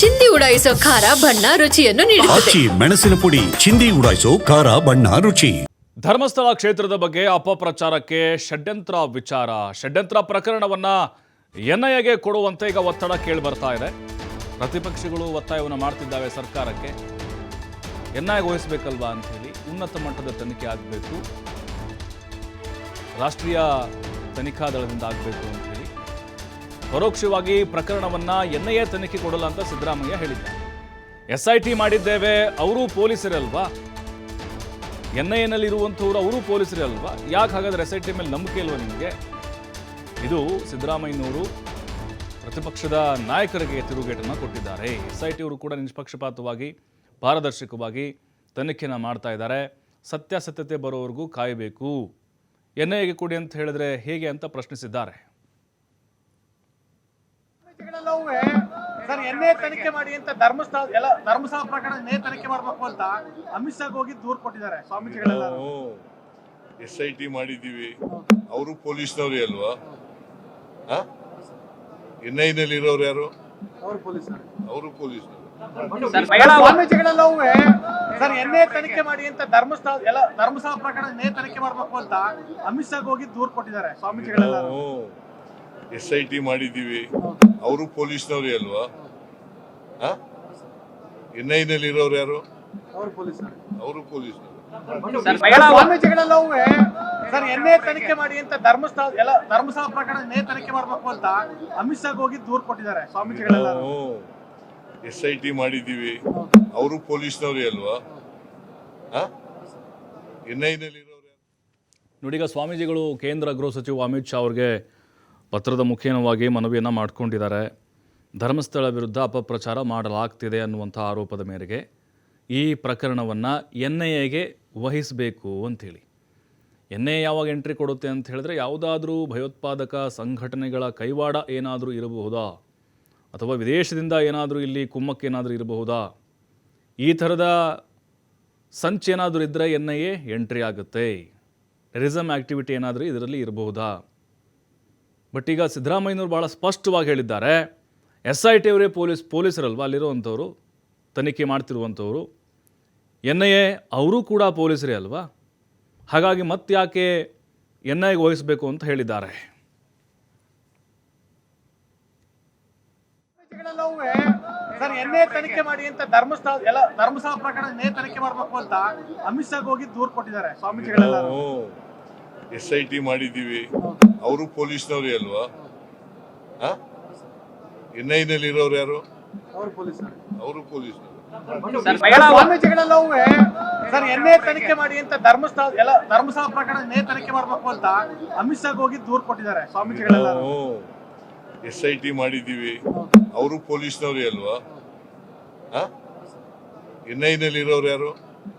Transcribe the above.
ಚಿಂದಿ ಉಡಾಯಿಸೋ ಖಾರ ಬಣ್ಣ ರುಚಿಯನ್ನು ನೀಡುತ್ತದೆ. ಆಚಿ ಮೆಣಸಿನ ಪುಡಿ ಚಿಂದಿ ಉಡಾಯಿಸೋ ಖಾರ ಬಣ್ಣ ರುಚಿ. ಧರ್ಮಸ್ಥಳ ಕ್ಷೇತ್ರದ ಬಗ್ಗೆ ಅಪಪ್ರಚಾರಕ್ಕೆ ಷಡ್ಯಂತ್ರ ವಿಚಾರ. ಷಡ್ಯಂತ್ರ ಪ್ರಕರಣವನ್ನ ಎನ್ಐಎಗೆ ಕೊಡುವಂತೆ ಈಗ ಒತ್ತಡ ಕೇಳಿ ಬರ್ತಾ ಇದೆ. ಪ್ರತಿಪಕ್ಷಗಳು ಒತ್ತಾಯವನ್ನು ಮಾಡ್ತಿದ್ದಾವೆ ಸರ್ಕಾರಕ್ಕೆ. ಎನ್ಐಎಗೆ ವಹಿಸಬೇಕಲ್ವಾ ಅಂತ ಹೇಳಿ ಉನ್ನತ ಮಟ್ಟದ ತನಿಖೆ ಆಗಬೇಕು. ರಾಷ್ಟ್ರೀಯ ತನಿಖಾ ದಳದಿಂದ ಆಗಬೇಕು ಅಂತ ಹೇಳಿ ಪರೋಕ್ಷವಾಗಿ ಪ್ರಕರಣವನ್ನ ಎನ್ಐಎ ತನಿಖೆ ಕೊಡಲ್ಲ ಅಂತ ಸಿದ್ದರಾಮಯ್ಯ ಹೇಳಿದ್ದಾರೆ. ಎಸ್ ಐ ಟಿ ಮಾಡಿದ್ದೇವೆ, ಅವರು ಪೊಲೀಸರಲ್ವಾ ಎನ್ ಐ ಎನಲ್ಲಿ ಇರುವಂಥವ್ರು ಅವರು ಪೊಲೀಸರೇ ಅಲ್ವಾ? ಯಾಕೆ ಹಾಗಾದ್ರೆ ಎಸ್ ಐ ಟಿ ಮೇಲೆ ನಂಬಿಕೆ ಇಲ್ವಾ ನಿಮಗೆ? ಇದು ಸಿದ್ದರಾಮಯ್ಯನವರು ಪ್ರತಿಪಕ್ಷದ ನಾಯಕರಿಗೆ ತಿರುಗೇಟನ್ನು ಕೊಟ್ಟಿದ್ದಾರೆ. ಎಸ್ ಐ ಟಿ ಅವರು ಕೂಡ ನಿಷ್ಪಕ್ಷಪಾತವಾಗಿ, ಪಾರದರ್ಶಕವಾಗಿ ತನಿಖೆನ ಮಾಡ್ತಾ ಇದ್ದಾರೆ. ಸತ್ಯಾಸತ್ಯತೆ ಬರೋವರೆಗೂ ಕಾಯಬೇಕು. ಎನ್ಐಎಗೆ ಕೊಡಿ ಅಂತ ಹೇಳಿದ್ರೆ ಹೇಗೆ ಅಂತ ಪ್ರಶ್ನಿಸಿದ್ದಾರೆ. ಸ್ವಾಮೀಜಿಗಳೆಲ್ಲವೂ ಸರ್ ಎನ್ನೇ ತನಿಖೆ ಮಾಡಿ ಅಂತ ಧರ್ಮಸ್ಥಳ ಎಲ್ಲ ಧರ್ಮಸ್ಥಳ ಪ್ರಕರಣ ನೇ ತನಿಖೆ ಮಾಡ್ಬೇಕು ಅಂತ ಅಮಿತ್ ಶಾಗ್ ಹೋಗಿ ದೂರ್ ಕೊಟ್ಟಿದ್ದಾರೆ ಸ್ವಾಮೀಜಿಗಳೆಲ್ಲ. ನಾವು ಎಸ್ ಐ ಟಿ ಮಾಡಿದ್ದೀವಿ. ಅವರು ಪೊಲೀಸ್ನವ್ರೇ ಅಲ್ವಾ? ಎನ್ ಐ ನಲ್ಲಿ ಇರೋರು ಯಾರು? ಅವರು ಪೊಲೀಸ್ ಅವರು ಪೊಲೀಸ್ನವರು. ಸ್ವಾಮೀಜಿಗಳೆಲ್ಲವೂ ಸರ್ ಎನ್ನೇ ತನಿಖೆ ಮಾಡಿ ಅಂತ ಧರ್ಮಸ್ಥಳ ಎಲ್ಲ ಧರ್ಮಸ್ಥಳ ಪ್ರಕರಣ ನೇ ತನಿಖೆ ಮಾಡ್ಬೇಕು ಅಂತ ಅಮಿತ್ ಶಾಗ್ ಹೋಗಿ ದೂರ್ ಕೊಟ್ಟಿದ್ದಾರೆ ಸ್ವಾಮೀಜಿಗಳೆಲ್ಲ. ನಾವು ಎಸ್ ಐ ಟಿ ಮಾಡಿದ್ದೀವಿ. ಅವರು ಪೊಲೀಸ್ನವ್ರೇ ಅಲ್ವಾ ಎನ್ ಐ ನಲ್ಲಿ ಇರೋರು ಯಾರು? ಅವರು ಪೊಲೀಸ್ ಸರ್ ಎನ್ನೇ ತನಿಖೆ ಮಾಡಿ ಅಂತ ಧರ್ಮಸ್ಥಳ ಎಲ್ಲ ಧರ್ಮಸ್ಥಳ ಪ್ರಕರಣ ಎನ್ನೇ ತನಿಖೆ ಮಾಡ್ಬೇಕು ಅಂತ ಅಮಿತ್ ಶಾ ಹೋಗಿ ದೂರು ಕೊಟ್ಟಿದ್ದಾರೆ ಸ್ವಾಮೀಜಿಗಳೆಲ್ಲ. ಎಸ್ ಐ ಟಿ ಮಾಡಿದ್ದೀವಿ. ಅವರು ಪೊಲೀಸ್ನವ್ರೇ ಅಲ್ವಾ? ಎನ್ ಐ ನಲ್ಲಿ ಇರೋರು ಯಾರು? ನೋಡಿ ಈಗ ಸ್ವಾಮೀಜಿಗಳು ಕೇಂದ್ರ ಗೃಹ ಸಚಿವ ಅಮಿತ್ ಶಾ ಅವ್ರಿಗೆ ಪತ್ರದ ಮುಖೇನವಾಗಿ ಮನವಿಯನ್ನು ಮಾಡಿಕೊಂಡಿದ್ದಾರೆ. ಧರ್ಮಸ್ಥಳ ವಿರುದ್ಧ ಅಪಪ್ರಚಾರ ಮಾಡಲಾಗ್ತಿದೆ ಅನ್ನುವಂಥ ಆರೋಪದ ಮೇರೆಗೆ ಈ ಪ್ರಕರಣವನ್ನು ಎನ್ ಐ ಎಗೆ ವಹಿಸಬೇಕು ಅಂಥೇಳಿ. ಎನ್ ಐ ಯಾವಾಗ ಎಂಟ್ರಿ ಕೊಡುತ್ತೆ ಅಂತ ಹೇಳಿದ್ರೆ ಯಾವುದಾದ್ರೂ ಭಯೋತ್ಪಾದಕ ಸಂಘಟನೆಗಳ ಕೈವಾಡ ಏನಾದರೂ ಇರಬಹುದಾ? ಅಥವಾ ವಿದೇಶದಿಂದ ಏನಾದರೂ ಇಲ್ಲಿ ಕುಮ್ಮಕ್ಕೇನಾದರೂ ಇರಬಹುದಾ? ಈ ಥರದ ಸಂಚೇನಾದರೂ ಇದ್ದರೆ ಎನ್ ಐ ಎ ಎಂಟ್ರಿ ಆಗುತ್ತೆ. ಟೆರಿಸಮ್ ಆ್ಯಕ್ಟಿವಿಟಿ ಏನಾದರೂ ಇದರಲ್ಲಿ ಇರಬಹುದಾ? ಬಟ್ ಈಗ ಸಿದ್ದರಾಮಯ್ಯನವರು ಭಾಳ ಸ್ಪಷ್ಟವಾಗಿ ಹೇಳಿದ್ದಾರೆ. ಎಸ್ ಐ ಟಿ ಅವರೇ ಪೊಲೀಸ್ ಪೊಲೀಸರಲ್ವಾ? ಅಲ್ಲಿರುವಂಥವ್ರು ತನಿಖೆ ಮಾಡ್ತಿರುವಂಥವ್ರು. ಎನ್ ಐ ಎ ಅವರೂ ಕೂಡ ಪೊಲೀಸರೇ ಅಲ್ವಾ? ಹಾಗಾಗಿ ಮತ್ತೆ ಯಾಕೆ ಎನ್ ಐಗೆ ವಹಿಸಬೇಕು ಅಂತ ಹೇಳಿದ್ದಾರೆ. ಸರ್ ಎನ್ನೇ ತನಿಖೆ ಮಾಡಿ ಅಂತ ಧರ್ಮಸ್ಥಳ ಎಲ್ಲ ಧರ್ಮಸ್ಥಳ ಪ್ರಕರಣ ಎನ್ನೇ ತನಿಖೆ ಮಾಡಬೇಕು ಅಂತ ಅಮಿತ್ ಶಾಗ್ ಹೋಗಿ ದೂರ್ ಕೊಟ್ಟಿದ್ದಾರೆ ಸ್ವಾಮೀಜಿಗಳೆಲ್ಲ. ಎಸ್ ಐ ಟಿ ಮಾಡಿದ್ದೀವಿ. ಅವರು ಪೊಲೀಸ್ನವ್ರೇ ಅಲ್ವಾ? ಎನ್ ಐ ನಲ್ಲಿ ಇರೋರು ಯಾರು ಅವರು ಪೊಲೀಸ್ ಸರ್ ಎನ್ನೇ ತನಿಖೆ ಮಾಡಿ ಅಂತ ಧರ್ಮಸ್ಥಳ ಎಲ್ಲ ಧರ್ಮಸ್ಥಳ ಪ್ರಕರಣ ಎನ್ನೇ ತನಿಖೆ ಮಾಡ್ಬೇಕು ಅಂತ ಅಮಿತ್ ಶಾ ಹೋಗಿ ದೂರು ಕೊಟ್ಟಿದ್ದಾರೆ ಸ್ವಾಮೀಜಿಗಳೆಲ್ಲ. ಎಸ್ ಐ ಟಿ ಮಾಡಿದ್ದೀವಿ. ಅವರು ಪೊಲೀಸ್ನವ್ರೇ ಅಲ್ವಾ? ಎನ್ ಐ ನಲ್ಲಿ ಇರೋರು ಯಾರು?